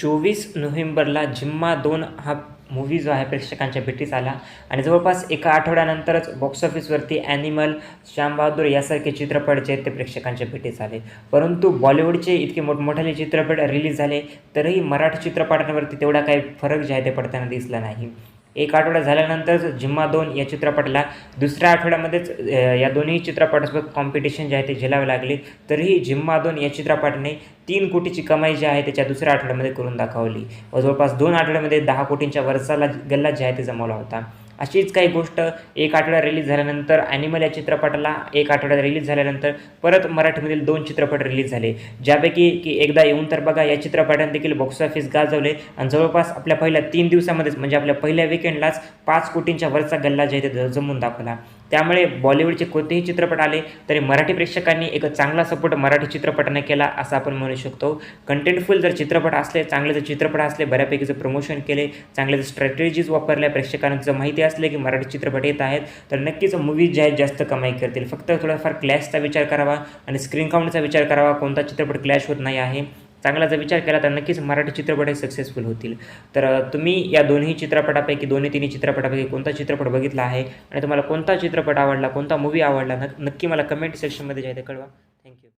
चोवीस नोव्हेंबरला जिम्मा दोन हा मूव्ही जो आहे प्रेक्षकांच्या भेटीस आला. आणि जवळपास एका आठवड्यानंतरच बॉक्स ऑफिसवरती ॲनिमल श्यामबहादूर यासारखे चित्रपट जे आहेत ते प्रेक्षकांच्या भेटीस आले. परंतु बॉलिवूडचे इतके मोठमोठाले चित्रपट रिलीज झाले तरीही मराठी चित्रपटांवरती तेवढा काही फरक जे आहे ते पडताना दिसला नाही. एक आठवडा झाल्यानंतरच जिम्मा दोन या चित्रपटाला दुसऱ्या आठवड्यामध्येच या दोन्ही चित्रपटासोबत कॉम्पिटिशन जे आहे ते झेलावे लागले. तरीही जिम्मा दोन या चित्रपटाने तीन कोटीची कमाई जी आहे त्याच्या दुसऱ्या आठवड्यामध्ये करून दाखवली. व जवळपास दोन आठवड्यामध्ये दहा कोटींच्या वर्षाला गल्ला जे आहे ते जमवला होता. अशीच काही गोष्ट एक आठवड्यात रिलीज झाल्यानंतर ॲनिमल या चित्रपटाला एक आठवड्यात रिलीज झाल्यानंतर परत मराठीमधील दोन चित्रपट रिलीज झाले. ज्यापैकी की एकदा येऊन तर बघा या चित्रपटाने देखील बॉक्स ऑफिस गाजवले. आणि जवळपास आपल्या पहिल्या तीन दिवसामध्येच म्हणजे आपल्या पहिल्या विकेंडलाच पाच कोटींच्या वरचा गल्ला जे आहे ते जमून दाखवला. त्यामुळे बॉलिवूडचे कोणतेही चित्रपट आले तरी मराठी प्रेक्षकांनी एक चांगला सपोर्ट मराठी चित्रपटाने केला असं आपण म्हणू शकतो. कंटेंटफुल जर चित्रपट असले चांगले जर चित्रपट असले बऱ्यापैकी जर प्रमोशन केले चांगले जर स्ट्रॅटेजीज वापरल्या प्रेक्षकांना जर माहिती असले की मराठी चित्रपट येत आहेत तर नक्कीच मूवीज जे आहेत जास्त कमाई करतील. फक्त थोडाफार क्लॅशचा विचार करावा आणि स्क्रीन काउंटचा विचार करावा कोणता चित्रपट क्लॅश होत नाही आहे. चांगला जर विचार केला तर नक्कीच मराठी चित्रपट हे सक्सेसफुल होतील. तर तुम्ही या दोन्ही चित्रपटापैकी दोन्ही तिन्ही चित्रपटापैकी कोणता चित्रपट बघितला आहे? आणि तुम्हाला कोणता चित्रपट आवडला कोणता मूवी आवडला? नक्की मला कमेंट सेक्शनमध्ये जायचं कळवा.